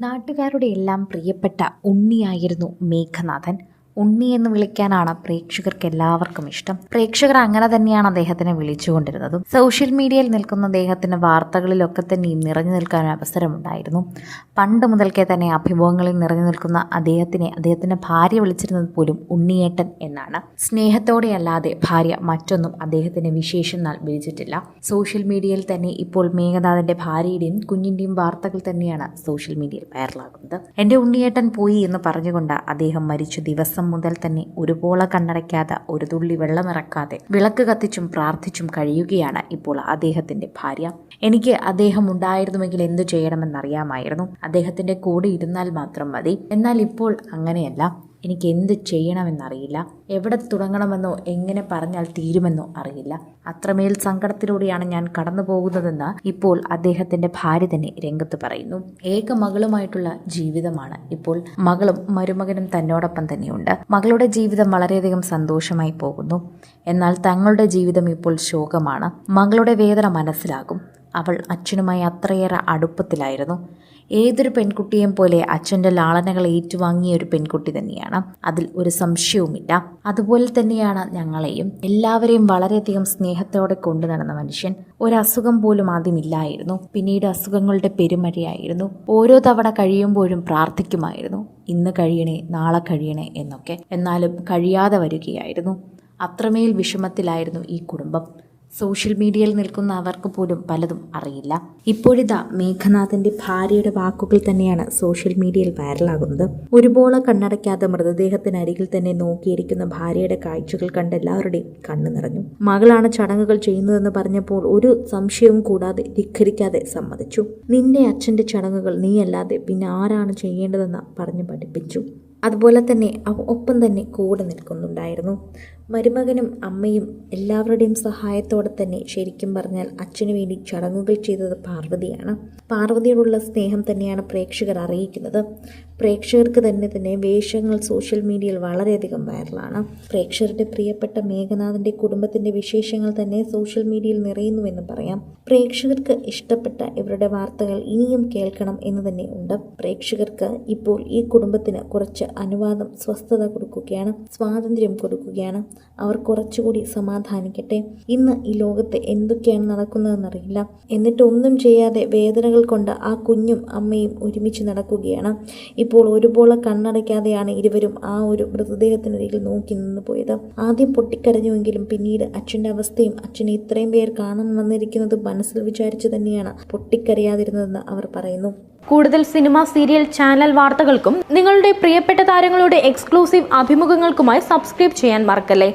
നാട്ടുകാരുടെ എല്ലാം പ്രിയപ്പെട്ട ഉണ്ണിയായിരുന്നു മേഘനാഥൻ. ഉണ്ണി എന്ന് വിളിക്കാനാണ് പ്രേക്ഷകർക്ക് എല്ലാവർക്കും ഇഷ്ടം. പ്രേക്ഷകർ അങ്ങനെ തന്നെയാണ് അദ്ദേഹത്തിനെ വിളിച്ചുകൊണ്ടിരുന്നതും. സോഷ്യൽ മീഡിയയിൽ നിൽക്കുന്ന അദ്ദേഹത്തിന്റെ വാർത്തകളിലൊക്കെ തന്നെ നിറഞ്ഞു നിൽക്കാൻ അവസരമുണ്ടായിരുന്നു. പണ്ട് മുതൽക്കേ തന്നെ അഭിമുഖങ്ങളിൽ നിറഞ്ഞു നിൽക്കുന്ന അദ്ദേഹത്തിനെ അദ്ദേഹത്തിന്റെ ഭാര്യ വിളിച്ചിരുന്നത് പോലും ഉണ്ണിയേട്ടൻ എന്നാണ്. സ്നേഹത്തോടെ അല്ലാതെ ഭാര്യ മറ്റൊന്നും അദ്ദേഹത്തിന് വിശേഷം വിളിച്ചിട്ടില്ല. സോഷ്യൽ മീഡിയയിൽ തന്നെ ഇപ്പോൾ മേഘനാഥന്റെ ഭാര്യയുടെയും കുഞ്ഞിന്റെയും വാർത്തകൾ തന്നെയാണ് സോഷ്യൽ മീഡിയയിൽ വൈറലാകുന്നത്. എന്റെ ഉണ്ണിയേട്ടൻ പോയി എന്ന് പറഞ്ഞുകൊണ്ട് അദ്ദേഹം മരിച്ചു ദിവസം മുതൽ തന്നെ ഒരുപോലെ കണ്ണടയ്ക്കാതെ ഒരു തുള്ളി വെള്ളമിറക്കാതെ വിളക്ക് കത്തിച്ചും പ്രാർത്ഥിച്ചും കഴിയുകയാണ് ഇപ്പോൾ അദ്ദേഹത്തിന്റെ ഭാര്യ. എനിക്ക് അദ്ദേഹം ഉണ്ടായിരുന്നുവെങ്കിൽ എന്തു ചെയ്യണമെന്നറിയാമായിരുന്നു. അദ്ദേഹത്തിന്റെ കൂടെ ഇരുന്നാൽ മാത്രം മതി. എന്നാൽ ഇപ്പോൾ അങ്ങനെയല്ല. എനിക്ക് എന്ത് ചെയ്യണമെന്നറിയില്ല. എവിടെ തുടങ്ങണമെന്നോ എങ്ങനെ പറഞ്ഞാൽ തീരുമെന്നോ അറിയില്ല. അത്രമേൽ സങ്കടത്തിലൂടെയാണ് ഞാൻ കടന്നു പോകുന്നതെന്ന് ഇപ്പോൾ അദ്ദേഹത്തിന്റെ ഭാര്യ തന്നെ രംഗത്ത് പറയുന്നു. ഏക മകളുമായിട്ടുള്ള ജീവിതമാണ് ഇപ്പോൾ. മകളും മരുമകനും തന്നോടൊപ്പം തന്നെയുണ്ട്. മകളുടെ ജീവിതം വളരെയധികം സന്തോഷമായി പോകുന്നു. എന്നാൽ തങ്ങളുടെ ജീവിതം ഇപ്പോൾ ശോകമാണ്. മകളുടെ വേദന മനസ്സിലാകും. അവൾ അച്ഛനുമായി അത്രയേറെ അടുപ്പത്തിലായിരുന്നു. ഏതൊരു പെൺകുട്ടിയെയും പോലെ അച്ഛന്റെ ലാളനകൾ ഏറ്റുവാങ്ങിയ ഒരു പെൺകുട്ടി തന്നെയാണ്. അതിൽ ഒരു സംശയവുമില്ല. അതുപോലെ തന്നെയാണ് ഞങ്ങളെയും. എല്ലാവരെയും വളരെയധികം സ്നേഹത്തോടെ കൊണ്ടു നടന്ന മനുഷ്യൻ ഒരസുഖം പോലും ആദ്യമില്ലായിരുന്നു പിന്നീട് അസുഖങ്ങളുടെ പെരുമഴയായിരുന്നു. ഓരോ തവണ കഴിയുമ്പോഴും പ്രാർത്ഥിക്കുമായിരുന്നു. ഇന്ന് കഴിയണേ നാളെ കഴിയണേ എന്നൊക്കെ. എന്നാലും കഴിയാതെ വരികയായിരുന്നു. അത്രമേൽ വിഷമത്തിലായിരുന്നു ഈ കുടുംബം. സോഷ്യൽ മീഡിയയിൽ നിൽക്കുന്ന അവർക്ക് പോലും പലതും അറിയില്ല. ഇപ്പോഴിതാ മേഘനാഥന്റെ ഭാര്യയുടെ വാക്കുകൾ തന്നെയാണ് സോഷ്യൽ മീഡിയയിൽ വൈറലാകുന്നത്. ഒരുപോലെ കണ്ണടയ്ക്കാതെ മൃതദേഹത്തിനരികിൽ തന്നെ നോക്കിയിരിക്കുന്ന ഭാര്യയുടെ കാഴ്ചകൾ കണ്ട് എല്ലാവരുടെയും കണ്ണു നിറഞ്ഞു. മകളാണ് ചടങ്ങുകൾ ചെയ്യുന്നതെന്ന് പറഞ്ഞപ്പോൾ ഒരു സംശയവും കൂടാതെ ധിഖരിക്കാതെ സമ്മതിച്ചു. നിന്റെ അച്ഛന്റെ ചടങ്ങുകൾ നീയല്ലാതെ പിന്നെ ആരാണ് ചെയ്യേണ്ടതെന്ന് പറഞ്ഞു പഠിപ്പിച്ചു. അതുപോലെ തന്നെ ഒപ്പം തന്നെ കൂടെ നിൽക്കുന്നുണ്ടായിരുന്നു. മരുമകനും അമ്മയും എല്ലാവരുടെയും സഹായത്തോടെ തന്നെ ശരിക്കും പറഞ്ഞാൽ അച്ഛനു വേണ്ടി ചടങ്ങുകൾ ചെയ്തത് പാർവതിയാണ്. പാർവതിയോടുള്ള സ്നേഹം തന്നെയാണ് പ്രേക്ഷകർ അറിയിക്കുന്നത്. പ്രേക്ഷകർക്ക് തന്നെ തന്നെ വേഷങ്ങൾ സോഷ്യൽ മീഡിയയിൽ വളരെയധികം വൈറലാണ്. പ്രേക്ഷകരുടെ പ്രിയപ്പെട്ട മേഘനാഥന്റെ കുടുംബത്തിന്റെ വിശേഷങ്ങൾ തന്നെ സോഷ്യൽ മീഡിയയിൽ നിറയുന്നുവെന്ന് പറയാം. പ്രേക്ഷകർക്ക് ഇഷ്ടപ്പെട്ട ഇവരുടെ വാർത്തകൾ ഇനിയും കേൾക്കണം എന്ന് തന്നെ ഉണ്ട്. പ്രേക്ഷകർക്ക് ഇപ്പോൾ ഈ കുടുംബത്തിന് കുറച്ച് അനുവാദം സ്വസ്ഥത കൊടുക്കുകയാണ് സ്വാതന്ത്ര്യം കൊടുക്കുകയാണ്. അവർ കുറച്ചുകൂടി സമാധാനിക്കട്ടെ. ഇന്ന് ഈ ലോകത്ത് എന്തൊക്കെയാണ് നടക്കുന്നതെന്നറിയില്ല. എന്നിട്ട് ഒന്നും ചെയ്യാതെ വേദനകൾ കൊണ്ട് ആ കുഞ്ഞും അമ്മയും ഒരുമിച്ച് നടക്കുകയാണ്. ഇപ്പോൾ ഒരുപോലെ കണ്ണടയ്ക്കാതെയാണ് ഇരുവരും ആ ഒരു മൃതദേഹത്തിനരികിൽ നോക്കി നിന്ന് പോയത്. ആദ്യം പൊട്ടിക്കരഞ്ഞുവെങ്കിലും പിന്നീട് അച്ഛന്റെ അവസ്ഥയും അച്ഛനെ ഇത്രയും പേർ കാണാൻ വന്നിരിക്കുന്നത് മനസ്സിൽ വിചാരിച്ചു തന്നെയാണ് പൊട്ടിക്കരയാതിരുന്നതെന്ന് അവർ പറയുന്നു. കൂടുതൽ സിനിമ സീരിയൽ ചാനൽ വാർത്തകൾക്കും നിങ്ങളുടെ പ്രിയപ്പെട്ട താരങ്ങളുടെ എക്സ്ക്ലൂസീവ് അഭിമുഖങ്ങൾക്കുമായി സബ്സ്ക്രൈബ് ചെയ്യാൻ മറക്കല്ലേ?